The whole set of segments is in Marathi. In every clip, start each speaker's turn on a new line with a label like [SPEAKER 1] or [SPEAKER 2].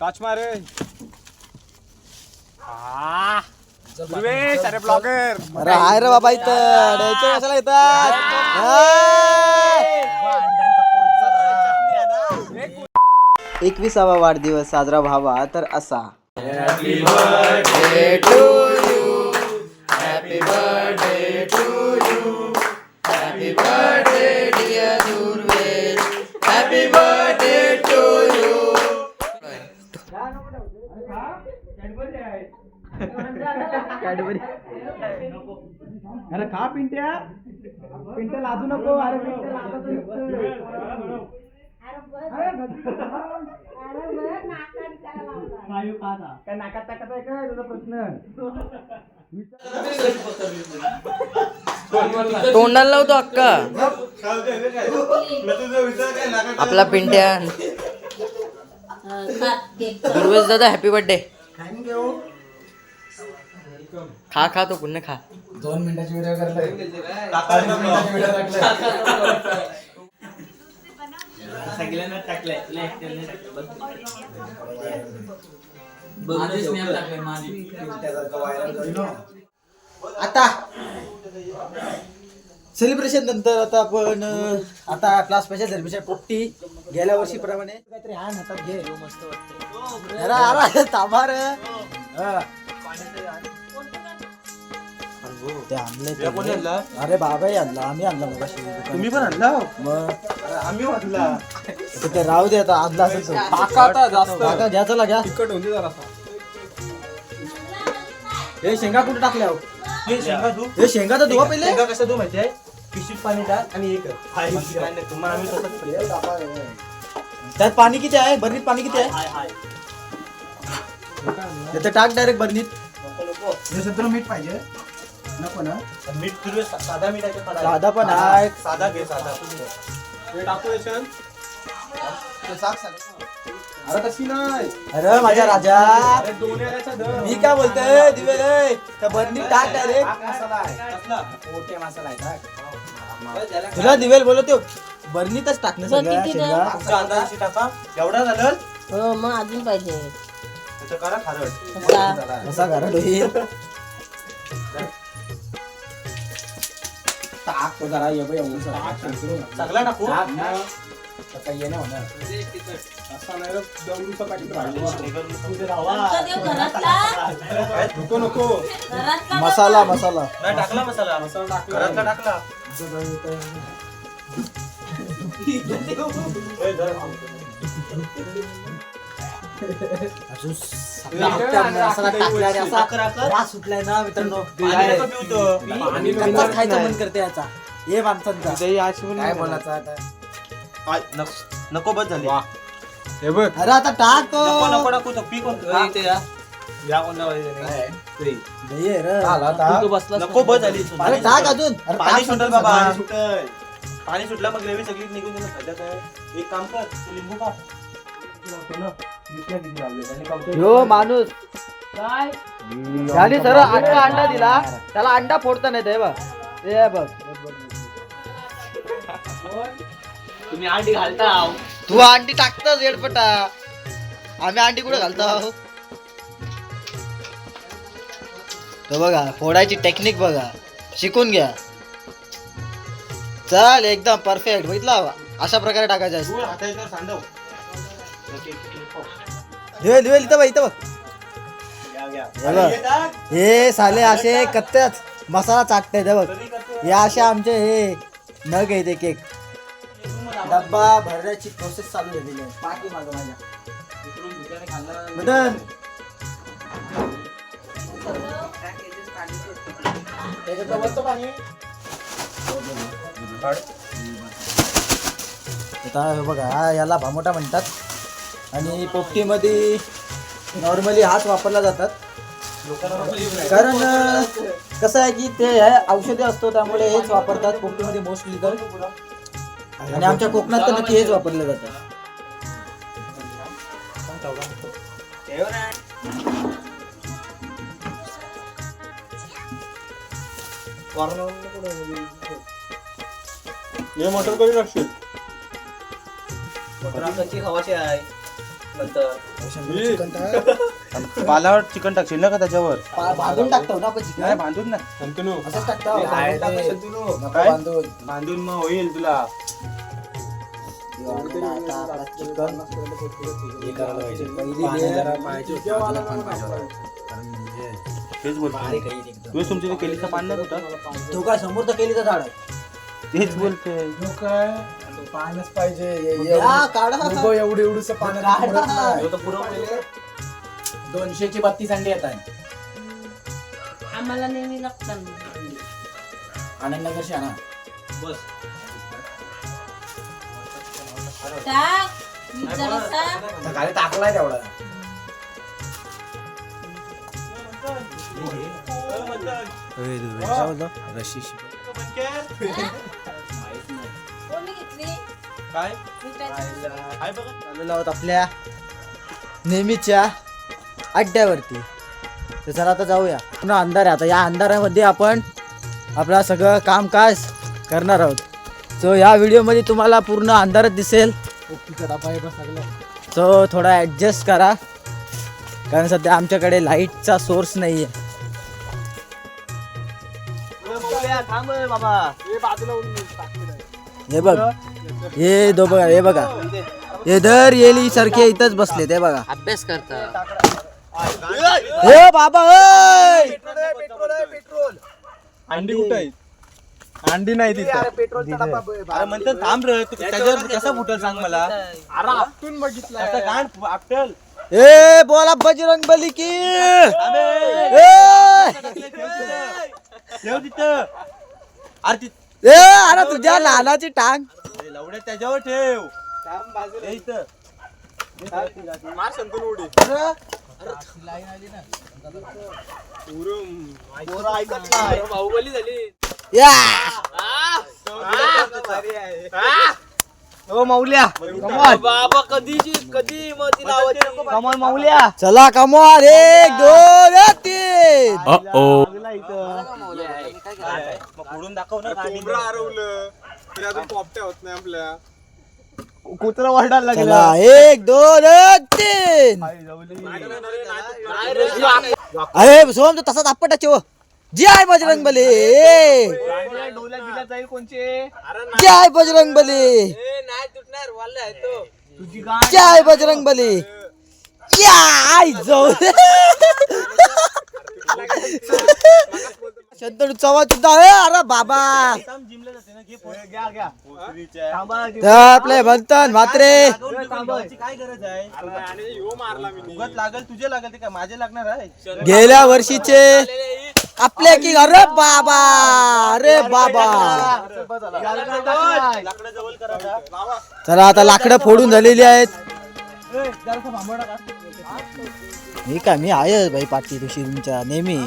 [SPEAKER 1] टॉच मारे अरे ब्लॉगर
[SPEAKER 2] अरे हाय रे बाबा इथं. द्यायचं कशाला येतात एकविसावा वाढदिवस साजरा व्हावा तर असा. अरे खा पिंट्या. पिंट्या लाजू नको. अरे पिंट्या लाजत नुसतं. काय नाकात टाकत आहे काय तुझा प्रश्न?
[SPEAKER 3] तोंडाला लावतो अक्का. आपला पिंट्या. दुर्वेश दादा हॅपी बर्थडे खा खा तो पुन्हा खा.
[SPEAKER 2] दोन मिनिटाची व्हिडिओ करतोय. आता सेलिब्रेशन नंतर आता आपण आता क्लास स्पेशल सेलिब्रेशन पोपटी गेल्या वर्षी प्रमाणे काहीतरी हान हातात घे. मस्त वाटते अरे ते आणले? ते. अरे बाबाही आणला आम्ही आणला मग
[SPEAKER 1] तुम्ही पण आणला?
[SPEAKER 2] मग?
[SPEAKER 1] आम्ही वाटला
[SPEAKER 2] ते राहू दे आता आणला असेल तो.
[SPEAKER 1] टाका आता जास्त.
[SPEAKER 2] काका घ्या चला घ्या.
[SPEAKER 1] तिखट होऊन दे जरासा
[SPEAKER 2] हे शेंगा कुठे टाकल्या हो?
[SPEAKER 1] हे शेंगा तू?
[SPEAKER 2] हे शेंगा तर धुवा पहिले.
[SPEAKER 1] शेंगा कसं तू माहिती आहे पिशीत पाणी टाक आणि एक तुम्हाला आम्ही तसंच
[SPEAKER 2] त्यात पाणी किती आहे? बरणीत पाणी किती आहे? त्याचं टाक डायरेक्ट बरणीत. मीठ पाहिजे. नको ना.
[SPEAKER 1] मीठ तुझे साधा
[SPEAKER 2] साधा पण आहे.
[SPEAKER 1] साधा घे साधा. हे टाकू याच्यात अरे तशी नाही.
[SPEAKER 2] अरे माझ्या राजा. मी काय बोलतोय? दिवे रे. त्या बरणीत टाक डायरेक्ट तुला दिवेल बोलतो बरणीतच टाकणं
[SPEAKER 1] टाका? एवढा झालं?
[SPEAKER 4] हो मग अजून पाहिजे.
[SPEAKER 1] त्याचं करा खारट.
[SPEAKER 4] कसा
[SPEAKER 2] कसा घरात होईल. टाक तो जरा ये बाई, एवढंसं टाक.
[SPEAKER 1] सगळा टाकू
[SPEAKER 2] टाक ना. आता ये नाही होणार.
[SPEAKER 1] असा नाही रे, दोन
[SPEAKER 4] देव घरातला.
[SPEAKER 1] नको नको.
[SPEAKER 4] घरातला
[SPEAKER 2] मसाला मसाला.
[SPEAKER 1] नाही टाकला मसाला. मसाला टाकला. घरातला टाकला. ए.
[SPEAKER 2] अजून वास सुटलाय ना मित्रांनो.
[SPEAKER 1] पाणी नका पिऊ तो.
[SPEAKER 2] पाणी कच्चाच खायचं मन करते याचा. ये माणसांचा काय बोलायचं आता?
[SPEAKER 1] आ, नको- नको बस झाली. हे बघ.
[SPEAKER 2] अरे आता टाक.
[SPEAKER 1] नको नको तो पी कोण. नको बस झाली.
[SPEAKER 2] अरे टाक अजून. अरे
[SPEAKER 1] पाणी सुटल बाबा. पाणी सुटल मग ग्रेव्ही सगळी निघून गेलं फायदा काय एक काम कर लिंबू का
[SPEAKER 2] ह्यो माणूस. झाली सर अख्खा अंडा दिला. त्याला अंडा फोडता नाही ते बघ. ते बघ.
[SPEAKER 3] तुम्ही अंडी घालता
[SPEAKER 2] तू अंडी टाकतस येडपटा आम्ही अंडी कुठे घालतो तो बघा फोडायची टेक्निक बघा. शिकून घ्या. चल एकदम परफेक्ट बघितला अशा प्रकारे टाकायचं दिवेल दिवेल इथं बघ इथं बघ. हे बघ. साले असे कत्त्याच मसाला चाटते ते बघ. हे असे आमचे हे नग आहेत एक एक. डब्बा भरण्याची प्रोसेस चालू झालेली आहे पाठी मागं माझ्या. मदन आता बघा याला भामोटा म्हणतात. आणि पोपटीमध्ये नॉर्मली हात वापरला जातात. कारण कसं आहे की ते हे औषधी असतो त्यामुळे हेच वापरतात. पोपटीमध्ये मोस्टली तर. आणि आमच्या कोकणात तर नक्की हेच वापरले जातात
[SPEAKER 1] हे मटर कधी टाकशील
[SPEAKER 3] कच्ची खवाची आहे?
[SPEAKER 1] पालावर चिकन टाकशील ना का त्याच्यावर.
[SPEAKER 2] पा- टाकतो ना आपण चिकन.
[SPEAKER 1] नाही बांधून ना
[SPEAKER 2] असंच टाकतो.
[SPEAKER 1] काय?
[SPEAKER 2] बांधून.
[SPEAKER 1] बांधून मग होईल तुला.
[SPEAKER 2] आता आपला चिकन. हे करायला पाहिजे. पहिली layer
[SPEAKER 1] तेच बोलतो. तू तुमच्या केलीचं पान नाही कुठं?
[SPEAKER 2] तो काय समोर तर केलीचं झाड? आहे
[SPEAKER 1] तेच बोलते
[SPEAKER 5] पानच पाहिजे
[SPEAKER 2] या, काढा.
[SPEAKER 5] एवढी एवढीच पान
[SPEAKER 2] काढा. दोनशेची बत्तीस अंडी येत आहे.
[SPEAKER 4] आम्हाला नेहमी लागतात टाक विचारत टाक
[SPEAKER 2] सकाळी टाकलाय तेवढा.
[SPEAKER 4] घेतली
[SPEAKER 1] काय? काय बघा?
[SPEAKER 2] आहोत आपल्या नेहमीच्या अड्ड्यावरती. तर चला आता जाऊया. पुन्हा अंधार आहे. आता या अंधारामध्ये आपण आपला सगळं कामकाज करणार आहोत. सो या व्हिडिओमध्ये तुम्हाला पूर्ण अंधारात दिसेल. सो थोडा ॲडजस्ट करा. कारण सध्या आमच्याकडे लाईटचा सोर्स नाही आहे हे बघ. हे दो बघा हे बघा. हे दर येली सारखे इथंच बसले ते बघा.
[SPEAKER 3] अभ्यास करता.
[SPEAKER 2] हे बाबा ओय!
[SPEAKER 1] अंडी कुठं आहे अंडी नाही तिथं. अरे म्हणतात थांब रे तू त्याच्यावर कसं फुटल सांग मला? अरे आपटून बघितलं आता गाण आपटल.
[SPEAKER 2] ए बोला बजरंग बली की! ए!
[SPEAKER 1] ठेव तिथं. अरे ति-
[SPEAKER 2] ए अरे तुझ्या लहानाची टांग.
[SPEAKER 1] ए, लवड्या त्याच्यावर ठेव. हे इथं.
[SPEAKER 2] या.
[SPEAKER 1] ओ मौल्या
[SPEAKER 3] बाबा कधीची कधी मती
[SPEAKER 1] कमॉन मौल्या
[SPEAKER 2] चला कमॉन एक दोन तीन
[SPEAKER 1] लागला इथं. मग फोडून दाखव ना कुत्रा वाढायला
[SPEAKER 2] चला एक दोन तीन. अरे सोम तो तसाच आपटाचे हो जय बजरंग बली.
[SPEAKER 1] डोल्या जाईल कोणचे?
[SPEAKER 2] जय बजरंग बली.
[SPEAKER 1] तुझी गाण
[SPEAKER 2] जय बजरंग बली. या आई जाऊ शंतनू चव्हाण सुद्धा अरे बाबा. तर आपले म्हणतात म्हात्रे.
[SPEAKER 1] थांबायची काय गरज आहे उगाच लागल तुझे लागल ते काय? माझे लागणार आहे.
[SPEAKER 2] गेल्या वर्षीचे. आपले की अरे बाबा. अरे बाबा.
[SPEAKER 1] करा
[SPEAKER 2] चला आता लाकडं फोडून झालेली आहेत. मी काय मी आहे भाई पाठी तुझी तुमच्या नेहमी.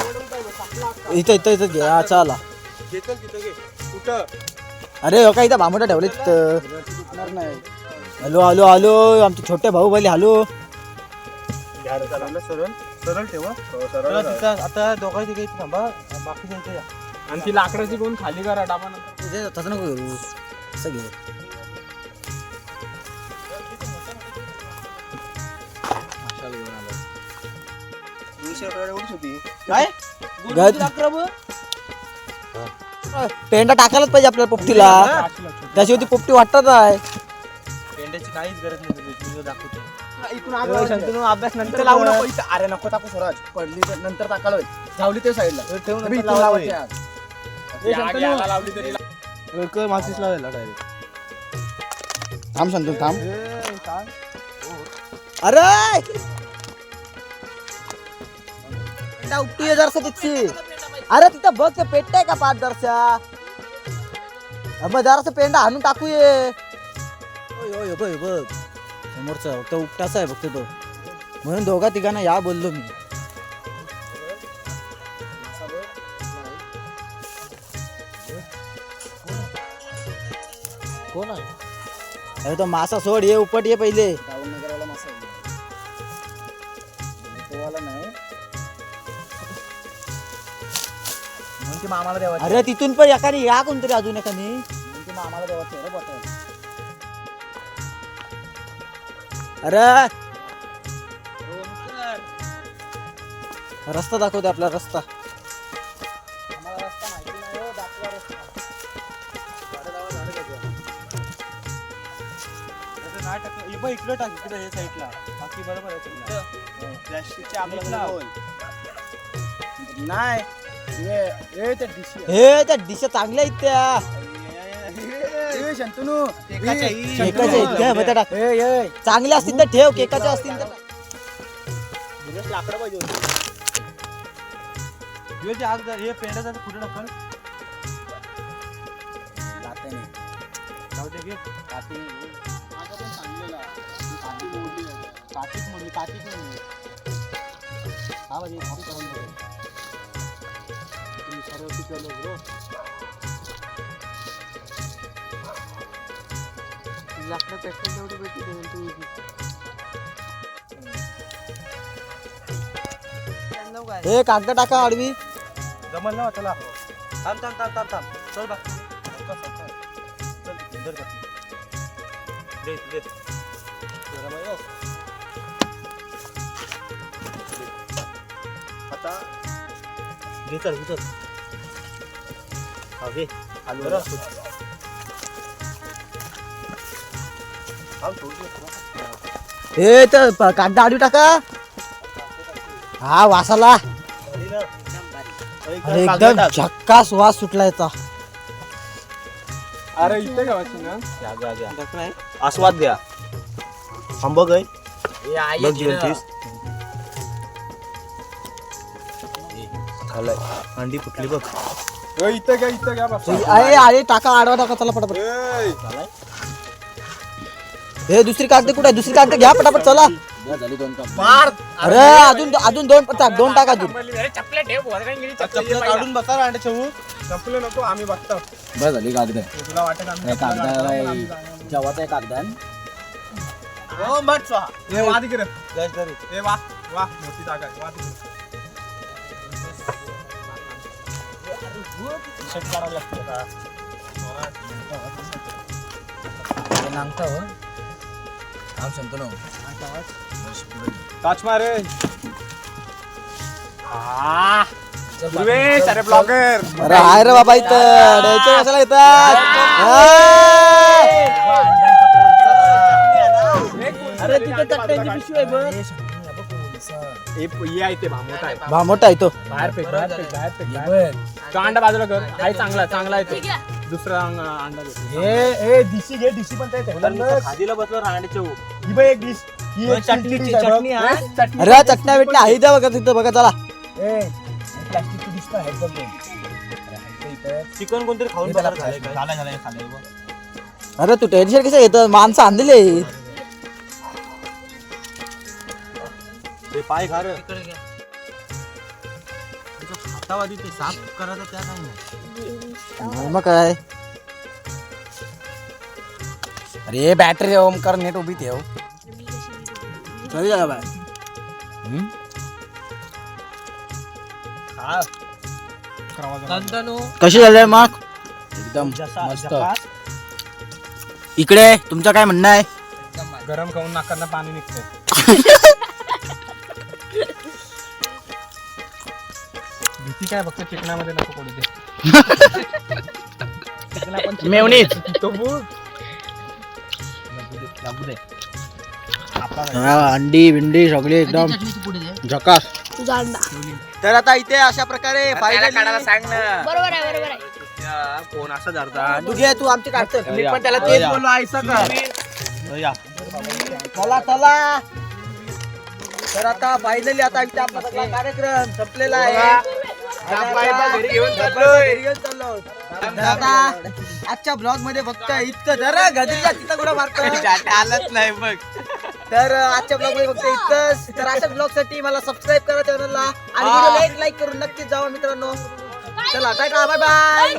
[SPEAKER 2] इथं इथं इथं घे. हा चला. अरे हो का इथं भामोटा ठेवले तिथं हॅलो हॅलो हॅलो आमचे छोटे भाऊ बली हॅलो.
[SPEAKER 1] सरळ सरळ ठेवा. तिथं आता दोघांची काही थांबा बाकी
[SPEAKER 5] आणि ती लाकडाची कोण खाली करा
[SPEAKER 2] इथे तसं नको करू. असं घे.
[SPEAKER 1] काय?
[SPEAKER 2] पेंडा टाकायलाच पाहिजे आपल्याला पोपटीला. त्याशिवाय ती पोपटी वाटत आहे.
[SPEAKER 1] पेंड्याची काहीच गरज नाही तुझी तुझं दाखवतो
[SPEAKER 5] शंतनू
[SPEAKER 1] अभ्यास नंतर
[SPEAKER 5] लावू नको इथं. अरे नको टाकू स्वराज. पडली तर नंतर टाकायला होईल. ते साईडला.
[SPEAKER 1] ठेव
[SPEAKER 5] अबे,
[SPEAKER 1] नंतर
[SPEAKER 5] इथून
[SPEAKER 1] लावायचं.
[SPEAKER 5] लावायची
[SPEAKER 1] मातीच लावायला डायरेक्ट
[SPEAKER 2] थांब शांतून थांब. अरे! उपटी जरसा तिथची. अरे तिथं बघ ते पेटताय का पाच जरसा अब जरासा पेंडा हाणून टाकू ये बघ बघ. समोरचा फक्त उपटाचा आहे फक्त तो. म्हणून दोघा तिघांना या बोललो मी. आहे अरे तो मासा सोड ये उपट ये पहिले.
[SPEAKER 5] नगराला मासा आहे. पोवाला नाही.
[SPEAKER 2] म्हणून ते
[SPEAKER 5] ते मामाला देवाचं
[SPEAKER 2] अरे तिथून पण एकाने या कोणतरी अजून एकाने
[SPEAKER 5] ते मामाला देवाचं आहे रे बॉटल.
[SPEAKER 2] अरे. रस्ता दाखवते आपला रस्ता.
[SPEAKER 5] हे
[SPEAKER 1] बघ इकडे टाक इकडे हे साईडला बाकी बरोबर आहे. प्लॅस्टिकच्या आपल्याला.
[SPEAKER 5] नाही डिशी आहे.
[SPEAKER 2] हे त्या दिशा चांगल्या आहेत त्या
[SPEAKER 5] शंतनू
[SPEAKER 1] एकाच्या.
[SPEAKER 5] शंतनू.
[SPEAKER 2] केकाच्या आहेत
[SPEAKER 5] ए.
[SPEAKER 2] चांगल्या असतील तर ठेव केकाच्या असतील तर
[SPEAKER 5] लाकडं पाहिजे होती.
[SPEAKER 1] हे जे हे कुठे ढकल
[SPEAKER 5] नाही.
[SPEAKER 1] जाऊ दे घे
[SPEAKER 5] पण सांगलेलं आहे. ती काठी मोडली आहे. काठीच मोडली काठीच मोडली हा म्हणजे थांब करून तुम्ही सर्व पिकवलं bro.
[SPEAKER 3] लाकडं पेट्रोल तेवढी भेटली दोन तू
[SPEAKER 2] हे कागद टाका आडवी
[SPEAKER 1] जमल ना हो, चला थांब थांब थांब थांब थांब चल बा चल दे दे घे चल घे चल हा घे. जरा. थांब, थोडी देर.
[SPEAKER 2] हे तर कागद आडवी टाका. हा वासाला. अरे एकदम. झक्कास वास सुटला याचा.
[SPEAKER 5] अरे इथे गावाची ना?
[SPEAKER 1] घ्या. आस्वाद घ्या. आंब गय बघ जेवतीस अंडी फुटली बघ.
[SPEAKER 5] इथं घ्या इथं घ्या बाप्पा.
[SPEAKER 2] अरे अरे टाका आडवा टाका चला पटापट. हे दुसरी कागद कुठे आहे? दुसरी कागद घ्या पटापट चला.
[SPEAKER 5] झाली दोन काम
[SPEAKER 2] अरे अजून अजून दोन टाक दोन टाका अजून.
[SPEAKER 1] चपलं काढून बसा अंडे
[SPEAKER 5] नको आम्ही बघतो.
[SPEAKER 2] बस झाली कागद.
[SPEAKER 5] तुला वाटत आम्ही
[SPEAKER 2] जेव्हा कागदान
[SPEAKER 1] हो मट स्वाहा.
[SPEAKER 5] ए, वा तिकडे
[SPEAKER 1] गॅस धरू.
[SPEAKER 5] ए वा वा मोठी जागा आहे, वा तिकडे शेत करावं लागतं का? मारे ब्लॉगर.
[SPEAKER 2] अरे हाय रे बाबा इथं. द्यायचं कशाला येतात?
[SPEAKER 5] अरे तिथे पिशवी आहे बघ. हे आहे ते भामोटा आहे.
[SPEAKER 2] बा मोठा आहे तो.
[SPEAKER 5] बाहेर फेक बाहेर फेक बाहेर फेक बाहेर फेक. तो अंडा बाजूला कर. आहे चांगला चांगला आहे तो. दुसरा अंग- अंडा ए डिशी घे डिशी पण ते
[SPEAKER 1] खादीला बसलो रांडे ठेवू
[SPEAKER 5] ही बघ एक डिश ही
[SPEAKER 1] बघ,
[SPEAKER 5] एक
[SPEAKER 1] चटणीची
[SPEAKER 5] डिश आहे बघ.
[SPEAKER 1] चटणी आहे.
[SPEAKER 5] ए, चटणी
[SPEAKER 2] अरे चटण्या बिटण्या आहे. द्या बघा तिथं बघा चला.
[SPEAKER 5] ए प्लास्टिकची डिश पण आहे. बघ दोन. अरे, इथं.
[SPEAKER 1] चिकन कोणतरी खाऊन
[SPEAKER 5] हे त्याला
[SPEAKER 1] बघा काय.
[SPEAKER 2] अरे तू टेन्शन कसं येतं माणसं आणलेली आहेत.
[SPEAKER 1] ते पाय खा रे हातावादी ते साफ करायचं त्या नाही
[SPEAKER 2] मग काय? अरे बॅटरी ओमकार नेट उभी ठेव. चल जा बाय.
[SPEAKER 1] खा.
[SPEAKER 2] कशी झाली मग? एकदम
[SPEAKER 1] जसा-
[SPEAKER 2] मस्त. इकडे तुमचं काय म्हणणं आहे?
[SPEAKER 5] गरम खाऊन नाकांना पाणी निघतंय. भीती काय फक्त चिकनामध्ये नको पडू दे.
[SPEAKER 2] मेवणीच.
[SPEAKER 5] तो.
[SPEAKER 1] लागू.
[SPEAKER 2] अंडी बिंडी सगळे एकदम झकास.
[SPEAKER 4] तुझा अंडा
[SPEAKER 2] तर आता इथे अशा प्रकारे finally-
[SPEAKER 4] बरोबर आहे बरोबर आहे.
[SPEAKER 1] या, कोण असं
[SPEAKER 2] तू घे तू आमची काढतो
[SPEAKER 1] मी पण त्याला तेच बोललो
[SPEAKER 2] आयसा का
[SPEAKER 1] या.
[SPEAKER 2] चला चला. तर आता फायनली आता इथे आपला सगळा कार्यक्रम संपलेला आहे.
[SPEAKER 5] बाय बाय, घरी घेऊन
[SPEAKER 2] चाललोय. घरी घेऊन चाललो. तर आता आजच्या ब्लॉगमध्ये फक्त इतकं जरा गजरीच्या तिथं कुठं मारतो
[SPEAKER 1] आलंच नाही बघ.
[SPEAKER 2] तर आजच्या ब्लॉगमध्ये फक्त इतकंच. तर अशा ब्लॉगसाठी मला सबस्क्राईब करा चॅनलला आणि व्हिडिओला एक लाईक करून नक्कीच जावा मित्रांनो. चला टाटा बाय बाय.